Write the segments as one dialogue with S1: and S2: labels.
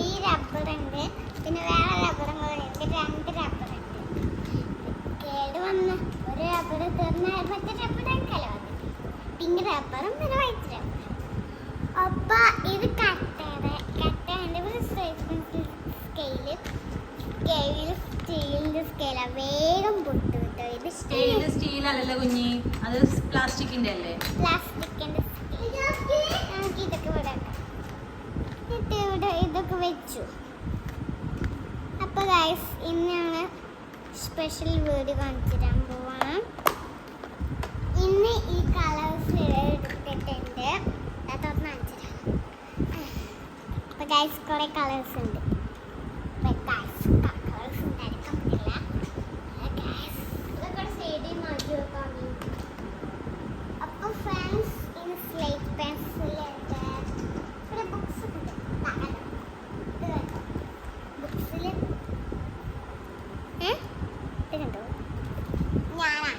S1: ഈ റബ്ബറുണ്ട് പിന്നെ വേറെ റബ്ബറും രണ്ട് റബ്ബറുണ്ട്. കേട് വന്ന് ഒരു റബ്ബർ തീർന്ന മറ്റേ റബ്ബർ കല വന്നിട്ട് പിങ്ക് റബ്ബറും പിന്നെ വൈറ്റ് റബ്ബറും. അപ്പൊ ഇത് കട്ടയുടെ സ്കെയിൽ സ്കെയിൽ സ്റ്റീലിന്റെ സ്കെയിലാണ് വേഗം പൊട്ടു കിട്ടും ഇത് സ്റ്റീൽ
S2: സ്റ്റീൽ അല്ലല്ലോ കുഞ്ഞി. അത് പ്ലാസ്റ്റിക്കിന്റെ അല്ലേ?
S1: പ്ലാസ്റ്റിക് സ്പെഷ്യൽ വീഡിയോ കാണിച്ചു പോവാണ്. ഇന്ന് ഈ കളേഴ്സ് എടുത്തിട്ടുണ്ട്. അതൊന്ന് കാണിച്ചു തരാം അപ്പൊ ഗൈസ് കുറെ കളേഴ്സ് ഉണ്ട്. കളേഴ്സ് ഉണ്ടായിരിക്കാൻ പറ്റില്ല. ഇതൊക്കെ സൈഡിൽ മാറ്റി വെക്കാൻ വേണ്ടി അപ്പോൾ ഫ്രണ്ട്സ് ഇൻ സ്ലേറ്റ് പെൻസിൽ ഇവിടെ ബുക്സ് ഉണ്ട് ബുക്സിൽ ഇത് കണ്ടോ ഞാനാ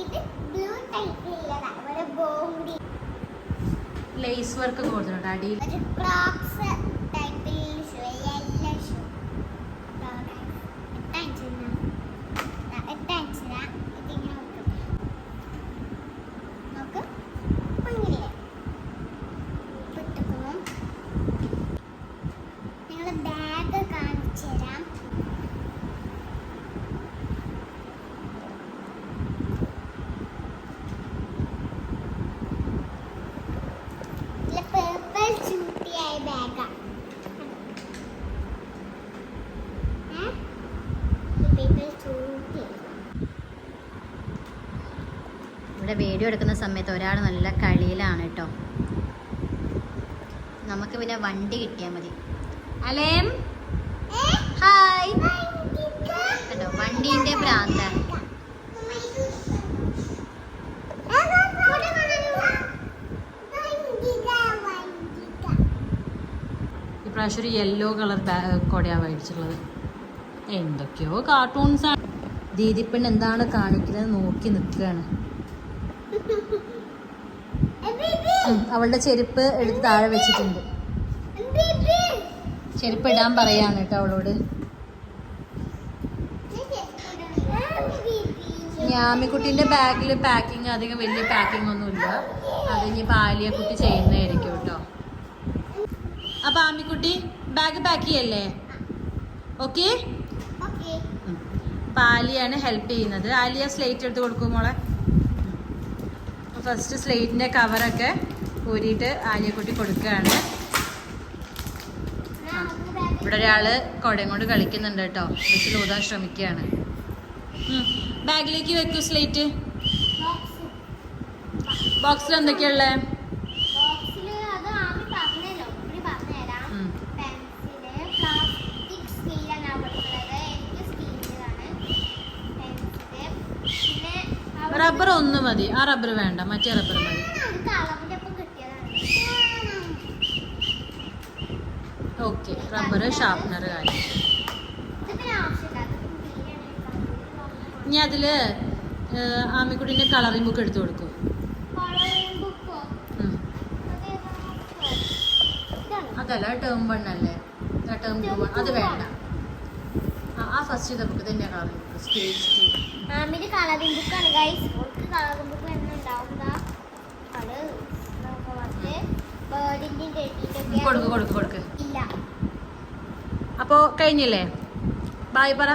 S1: ഇത് ബ്ലൂ ടൈപ്പിലുള്ളതാ ഇവിടെ ബോംബി
S2: ലേസ് വർക്ക് കൊടുത്തിട്ടുണ്ട് അടിയിൽ.
S1: ബാഗ് കാണിച്ചു ടൈപ്പിൽ ഷൂ യെല്ലോ ഷൂ എട്ടാഞ്ചിന ഇതിങ്ങനെ നോക്ക് നോക്ക് ഭംഗിയില്ലേ പൊട്ടിക്കുന്നു ഞങ്ങൾ ബാഗ് കാണിച്ചു തരാം ഇല്ല പേർപ്പിൾ ചൂട്ടിയായ ബാഗാ പേർപ്പിൾ ചൂട്ടി
S2: ഇവിടെ വീഡിയോ
S3: എടുക്കുന്ന സമയത്ത് ഒരാൾ
S2: നല്ല കളിയിലാണ് കേട്ടോ. നമുക്ക് പിന്നെ വണ്ടി കിട്ടിയാൽ മതി. അലേം ഹായ്
S1: കേട്ടോ വണ്ടീന്റെ ഭ്രാന്താണ്
S2: ഇപ്രാവശ്യം ഒരു യെല്ലോ കളർ കൊടയാണ് മേടിച്ചിട്ടുള്ളത്. എന്തൊക്കെയോ കാർട്ടൂൺസ് ആണ്. ദീദിപ്പൻ എന്താണ് കാണിക്കുന്നത് നോക്കി നിൽക്കുകയാണ്. അവളുടെ ചെരുപ്പ് എടുത്ത് താഴെ വെച്ചിട്ടുണ്ട്. ചെരുപ്പ് ഇടാൻ പറയാണ് കേട്ടോ അവളോട്.
S1: ഞാമിക്കുട്ടിന്റെ ബാഗിൽ
S2: പാക്കിങ് അധികം വലിയ പാക്കിംഗ് ഒന്നുമില്ല.
S1: അത്
S2: ഇനി പാലിയക്കുട്ടി ചെയ്യുന്നതായിരിക്കും കേട്ടോ. അപ്പൊ ആമിക്കുട്ടി ബാഗ് പാക്ക് ചെയ്യല്ലേ? ഓക്കെ
S1: ഓക്കെ
S2: ആലിയാണ് ഹെൽപ്പ് ചെയ്യുന്നത്. ആലിയ സ്ലേറ്റ് എടുത്ത് കൊടുക്കും മോളെ. ഫസ്റ്റ് സ്ലേറ്റിന്റെ കവറൊക്കെ ഊരിയിട്ട് ആലിയക്കുട്ടി കൊടുക്കുകയാണ്.
S1: ഇവിടെ ഒരാൾ
S2: കുടയും കൊണ്ട് കളിക്കുന്നുണ്ട് കേട്ടോ. വെച്ചിൽ ഊതാൻ ശ്രമിക്കുകയാണ്. ബാഗിലേക്ക് വെക്കൂ സ്ലേറ്റ് ബോക്സിൽ എന്തൊക്കെയുള്ളേ ബോക്സിൽ
S1: റബ്ബർ
S2: ഒന്ന് മതി. ആ റബ്ബർ വേണ്ട. മറ്റേ റബ്ബർ മതി. ഓക്കെ റബ്ബർ ഷാർപ്പനർ കാര്യം.
S1: ഇനി അതിൽ
S2: ആമിക്കുട്ടിന്റെ കളറിംഗ് ബുക്ക് എടുത്തു കൊടുക്കും. അതല്ല ടേം വൺ അല്ലേ? ടേം ടു വൺ അത് വേണ്ട. ആ, ഫസ്റ്റ് ബുക്ക് തന്നെ ബുക്ക് സ്റ്റേജ് ടു
S1: മാമിന്റെ കളറിംഗ് ബുക്കാണ് ഗൈസ് ഓൾക്ക് കളറിംഗ് ബുക്ക് തന്നെ അത് കൊടുക്ക് കൊടുക്ക് കൊടുക്ക്. ഇല്ല.
S2: അപ്പോൾ കഴിഞ്ഞില്ലേ? ബായ് പറ.